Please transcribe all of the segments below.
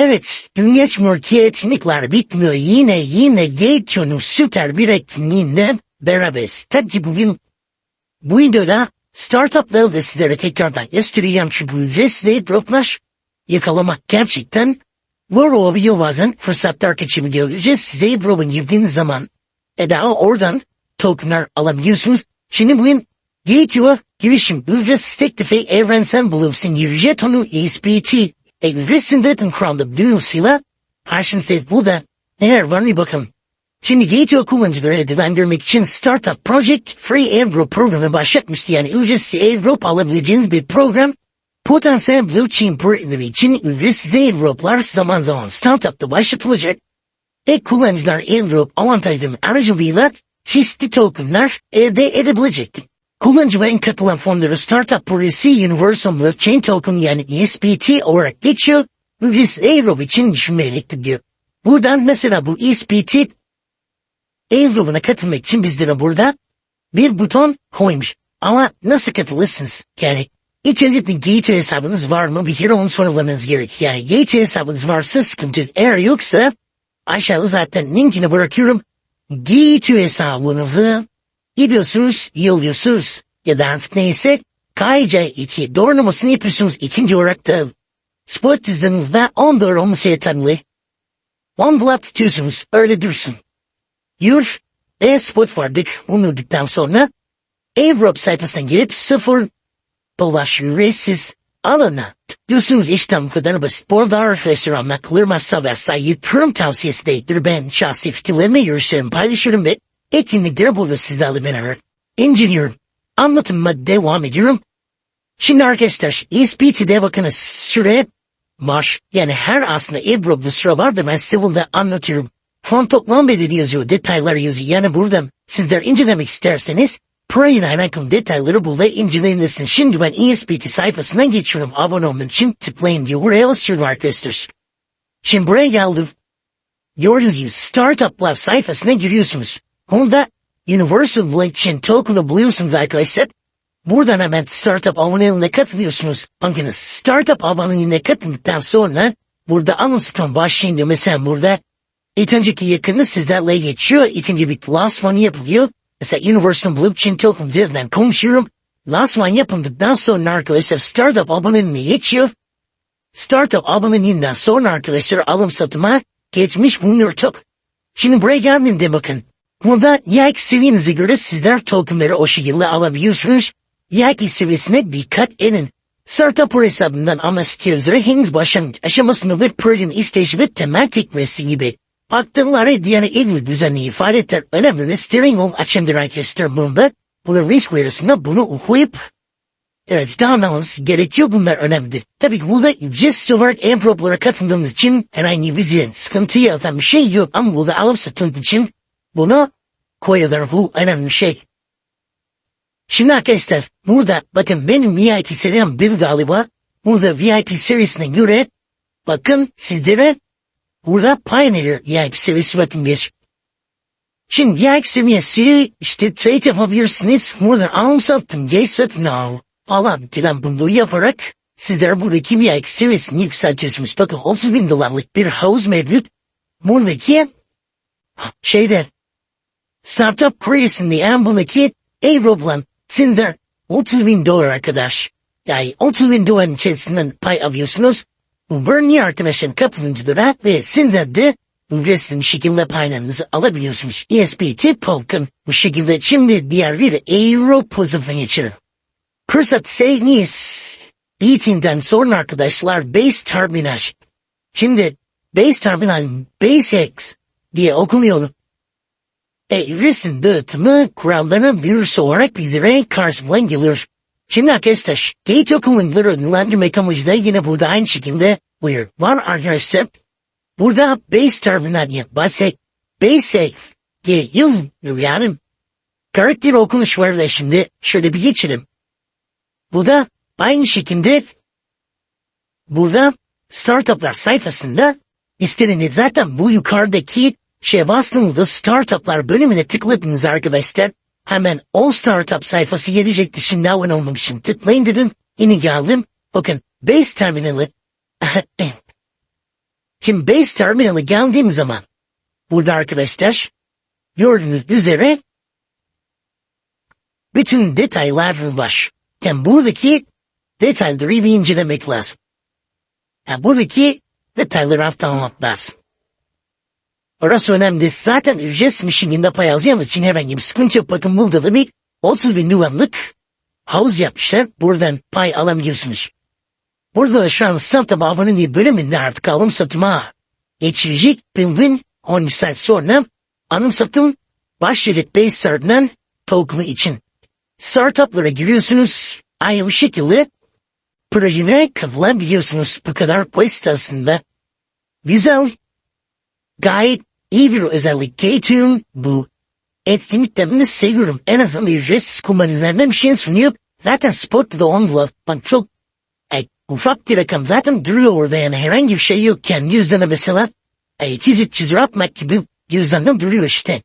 Evet, geçmiyor ki etkinlikler bitmiyor. Yine yine geçiyoruz süper bir etkinliğinden beraberiz. Tabii bugün bu videoda startupları da sizlere tekrardan göstereceğim. Çünkü ücretsiz bloklar yakalamak gerçekten zor olabiliyor bazen. Fırsatlar kaçabiliyor. Ücretsiz Airblog'a girdiğiniz zaman e daha oradan tokenlar alabiliyorsunuz. Şimdi bugün geçiyor girişim ücretsiz teklifi evrensel bulunsun. Jetonu ESPT Ücretsizden kuranda duyusuyla karşınızda bu da eğer var mı bakın. Şimdi Gateway kullanıcıları dilendirmek için Startup Project Free Airdrop programı başlatmıştı. Yani ücretsiz airdrop alabileceğiniz bir program. Potansiyel blockchain projeleri için ücretsiz airdroplar zaman zaman startupta başlatılacak. Ve kullanıcılar airdrop avantajları aracılığıyla çeşitli tokenlar elde edebilecektir. Kullanıcıların katılan fonları Startup Projesi Universal Blockchain Token yani ESPT olarak geçiyor. Ücretsiz airdrop için düşünmeyerek diyor. Buradan mesela bu ESPT airdrop'una katılmak için bizlere burada bir buton koymuş. Ama nasıl katılırsınız? Yani öncelikle Gateway hesabınız var mı? Bir kere onu sorulamanız gerek. Yani Gateway hesabınız varsa sıkıntı yok. Eğer yoksa aşağıda zaten linkini bırakıyorum. Gateway hesabınızı gidiyorsunuz, yolluyorsunuz ya da artık neyse KC2 doğrulamasını yapıyorsunuz. İkinci olarak da spot cüzdanınızda 10 dolar olması yeterli. One blood tutuyorsunuz. Öyle dursun. Yur ve spot vardık. Unuttuktan sonra Airdrop sayfasına girip sıfır dolaş ücretsiz alana tıklıyorsunuz. İşte bu kadar basit. Bu arada arkadaşlar anlatılırmazsa ve yatırım tavsiyesi değildir. Ben şahsi fikirlerimi görüşlerimi paylaşıyorum ve etkinlikleri burada sizlerle beraber inceliyorum. Anlatıma devam ediyorum. Şimdi arkadaşlar ESPT'de bakınız süre Marş yani her aslında airdrop'da sıra var da ben size burada anlatıyorum. Fon toplam bedeli yazıyor, detayları yazıyor. Yani burada sizler incelemek isterseniz Parayla alakalı detayları burada inceleyebilirsin. Şimdi ben ESPT sayfasına geçiyorum. Abone olmak için tıklayın diyor. Buraya basıyorum arkadaşlar. Şimdi buraya geldim. Gördüğünüz gibi Startup Lab sayfasına giriyorsunuz. Onda Universal Token'ı buluyorsunuz arkadaşlar. Buradan hemen Startup aboneliğine katılıyorsunuz. Bakınız Startup aboneliğine katıldıktan sonra burada anonstan başlayın diyor. Mesela burada ilk önceki yakını sizlerle geçiyor. İkinci bir last one yapılıyor. Mesela Universal Blockchain Token üzerinden konuşuyorum. One yapıldıktan sonra arkadaşlar Startup aboneliğine geçiyor. Startup aboneliğinden sonra arkadaşlar alım satıma geçmiş bulunuyor. Şimdi buraya geldiğimde bakın. Burada yak seviyenize göre sizler tokenları o şekilde alabiliyorsunuz. Yak seviyesine dikkat edin. Startup hesabından ama skills'ları henüz başlangıç aşamasında bir projenin isteği ve temel tekmesi gibi. Baktığımları diğer ilgili düzenli ifade eder. Önemli steering wheel açımdır arkadaşlar bunda. Bunu risk verisinde bunu okuyup Evet davranmanız gerekiyor bunlar önemlidir. Tabii ki burada ücretsiz olarak airdroplara katıldığınız için herhangi bir sıkıntı yaratan bir şey yok. Ama burada alıp satıldığı için bunu koyuyorlar. Bu önemli şey. Şimdi arkadaşlar burada bakın benim VIP seviyem bir galiba. Burada VIP serisine göre bakın sizlere burada Pioneer VIP seviyesi bakın bir. Şimdi VIP seviyesi işte trade yapabilirsiniz. Burada alım satım, gay satın al falan filan bunu yaparak sizler buradaki VIP seviyesini yükseltiyorsunuz. Bakın 30 bin dolarlık bir havuz mevcut. Buradaki şeyde Startup Creation'da Ambul'daki Aeroblan Sinder 30 bin dolar arkadaş. Yani 30 bin doların içerisinden pay alıyorsunuz. Bu Bernie arkadaşın katılımcılara ve Sinder'de ücretsiz bir şekilde paylarınızı alabiliyorsunuz. ESPT Token bu şekilde şimdi diğer bir Aero pozitifine geçirin. Fırsat Seynis Beating'den sonra arkadaşlar Base Terminal. Şimdi Base Terminal BaseX diye okunuyor. Evresin dağıtımı kurallarına bir olarak bizlere karşımıza geliyor. Şimdi arkadaşlar, gate okulunları ödüllendirmek amacıyla yine burada aynı şekilde buyur. Var arkadaşlar. Burada base terminal diye bahset. Base diye yazılıyor yani. Karakter okunuş var da şimdi şöyle bir geçelim. Bu da aynı şekilde burada startuplar sayfasında istediğiniz zaten bu yukarıdaki şey bastığınızda startuplar bölümüne tıkladınız arkadaşlar. Hemen All Startup sayfası gelecekti. Şimdi abone olmak için tıklayın dedim. Yine geldim. Bakın Base Terminal'ı Şimdi base terminal'a geldiğim zaman burada arkadaşlar gördüğünüz üzere bütün detaylar var. Yani buradaki detayları bir incelemek lazım. Yani buradaki detayları hafiflemek lazım. Orası önemli. Zaten ücretsiz mişinginde pay alacağımız için herhangi bir sıkıntı yok. Bakın burada da bir 30 bin yuvarlık havuz yapmışlar. Buradan pay alabiliyorsunuz. Burada da şu an startup aboneliği bölümünde artık alım satıma geçirecek. Bilgin 10 saat sonra alım satım başlayacak base startından token'ı için. Startuplara giriyorsunuz. Aynı şekilde projene katılabiliyorsunuz. Bu kadar basit aslında. Güzel. Gayet iyi bir özellik. K-Tune bu etkinliklerini seviyorum. En azından ücretsiz kullanıcılarına bir şey sunuyor. Zaten Spot'ta da onunla bak çok ay, ufak bir rakam zaten duruyor orada yani herhangi bir şey yokken yüzdene mesela ay, 200 lira atmak gibi yüzdenden duruyor işte.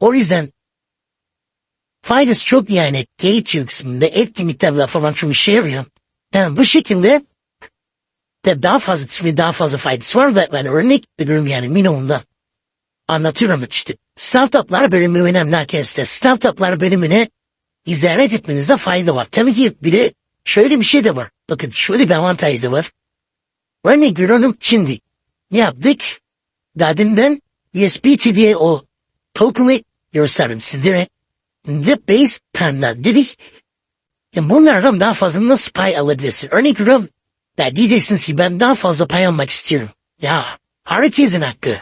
O yüzden faydası çok yani K-Tune kısmında etkinliklerle falan çok işe yarıyor. Yani bu şekilde de daha fazla daha fazla faydası var ve ben örnek veriyorum yani minimumda. Anlatıyorum işte. Startuplar bölümü önemli arkadaşlar. Startuplar bölümüne ziyaret etmenizde fayda var. Tabii ki bir de şöyle bir şey de var. Bakın şöyle bir avantaj da var. Örnek veriyorum şimdi. Ne yaptık? Derdimden USB diye o token'ı gösterdim sizlere. The base terminal dedik. Ya bunlardan daha fazla nasıl pay alabilirsin? Örnek veriyorum. Da diyeceksiniz ki ben daha fazla pay almak istiyorum. Ya herkesin hakkı.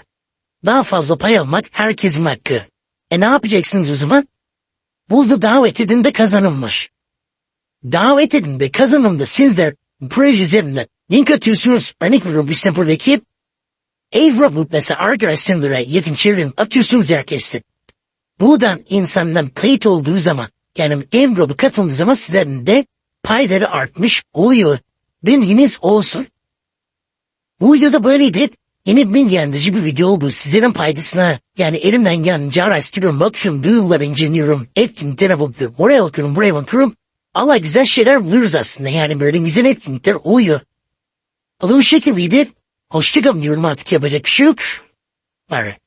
Daha fazla pay almak herkesin hakkı. E ne yapacaksınız o zaman? Burada davet edin de kazanılmış. Davet edin de kazanımda sizler proje üzerinde link atıyorsunuz. Örnek veriyorum işte buradaki Avra mesela arkadaşlarına yakın çevrim atıyorsunuz herkeste. Buradan insanlar kayıt olduğu zaman yani Avra katıldığı zaman sizlerin de payları artmış oluyor. Bilginiz olsun. Bu videoda böyleydi. Yeni bilgilendirici bir video oldu. Sizlerin paydasına yani elimden gelince araştırıyorum, bakıyorum, duyuruları inceliyorum. Etkinliklere bakıyorum, oraya bakıyorum, buraya bakıyorum. Allah güzel şeyler buluyoruz aslında. Yani böyle güzel etkinlikler oluyor. Da bu şekildeydi. Hoşçakalın diyorum artık yapacak bir şey yok. Bye.